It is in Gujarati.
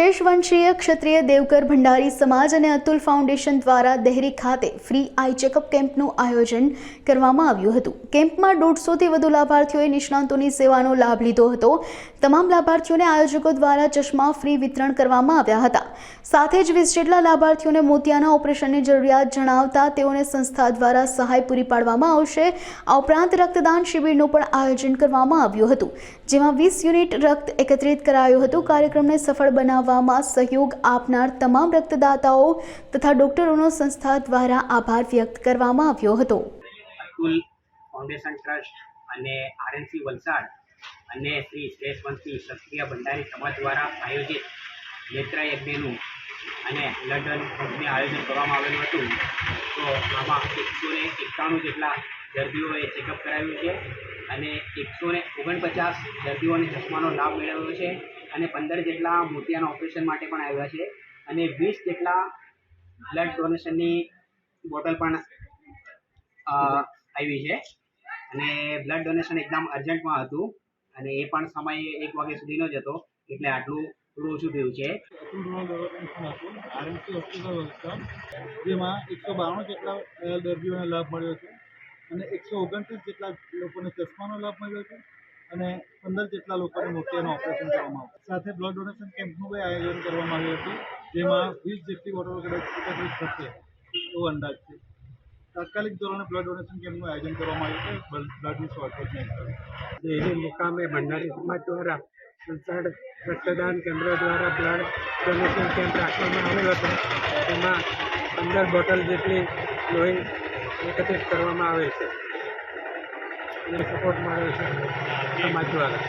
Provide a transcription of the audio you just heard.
શેષવંશીય ક્ષત્રિય દેવકર ભંડારી સમાજ અને અતુલ ફાઉન્ડેશન દ્વારા દહેરી ખાતે ફ્રી આઈ ચેકઅપ કેમ્પનું આયોજન કરવામાં આવ્યું હતું. કેમ્પમાં દોઢસોથી વધુ લાભાર્થીઓએ નિષ્ણાંતોની સેવાનો લાભ લીધો હતો. તમામ લાભાર્થીઓને આયોજકો દ્વારા ચશ્મા ફ્રી વિતરણ કરવામાં આવ્યા હતા. સાથે જ વીસ જેટલા લાભાર્થીઓને મોતિયાના ઓપરેશનની જરૂરિયાત જણાવતા તેઓને સંસ્થા દ્વારા સહાય પૂરી પાડવામાં આવશે. આ ઉપરાંત રક્તદાન શિબિરનું પણ આયોજન કરવામાં આવ્યું હતું. જેમાં વીસ યુનિટ રક્ત એકત્રિત કરાયું હતું. કાર્યક્રમને સફળ બનાવવામાં સહયોગ આપનાર તમામ રક્તદાતાઓ તથા ડોક્ટરોનો સંસ્થા દ્વારા આભાર વ્યક્ત કરવામાં આવ્યો હતો. ફાઉન્ડેશન ટ્રસ્ટ અને આરએનસી વલસાડ અને શ્રી શ્રેષ્ઠવંશી ક્ષત્રિય ભંડારી સમાજ દ્વારા આયોજિત નેત્ર યજ્ઞનું અને લંડન પંપનું આયોજન કરવામાં આવેલું હતું. તો આમાં એકસો ને એકાણું જેટલા દર્દીઓએ ચેકઅપ કરાવ્યું છે અને એકસો ને ઓગણપચાસ દર્દીઓને ચશ્માનો લાભ મેળવ્યો છે. અને પંદર જેટલા મોતિયાના ઓપરેશન માટે પણ આવ્યા છે. અને વીસ જેટલા બ્લડ ડોનેશનની બોટલ પણ આવી છે. અને બ્લડ ડોનેશન એકદમ અર્જન્ટમાં હતું. અને એ પણ સમય એક વાગ્યા સુધીનો જ હતો. એટલે આટલું, થોડું ઓછું થયું છે. જેમાં એકસો બાણું જેટલા દર્દીઓને લાભ મળ્યો છે. અને એકસો ઓગણત્રીસ જેટલા લોકોને ચશ્માનો લાભ મળ્યો છે. અને પંદર જેટલા લોકોને મોતિયાનું ઓપરેશન કરવામાં આવ્યું. સાથે બ્લડ ડોનેશન કેમ્પનું પણ આયોજન કરવામાં આવ્યું હતું, જેમાં વીસ જેટલી બોટલો કદાચ એકત્રિત થશે એવો અંદાજ છે. તાત્કાલિક ધોરણે બ્લડ ડોનેશન કેમ્પનું આયોજન કરવામાં આવ્યું છે બ્લડ- બ્લડની શોર્ટેજ નહીં થાય. ડેરી મુકામે ભંડારી સમાજ દ્વારા વલસાડ રક્તદાન કેન્દ્ર દ્વારા બ્લડ ડોનેશન કેમ્પ રાખવામાં આવેલો હતો, તેમાં પંદર બોટલ જેટલી લોહી એકત્રિત કરવામાં આવે છે. અને સપોર્ટ મળે છે. સમાજ દ્વારા.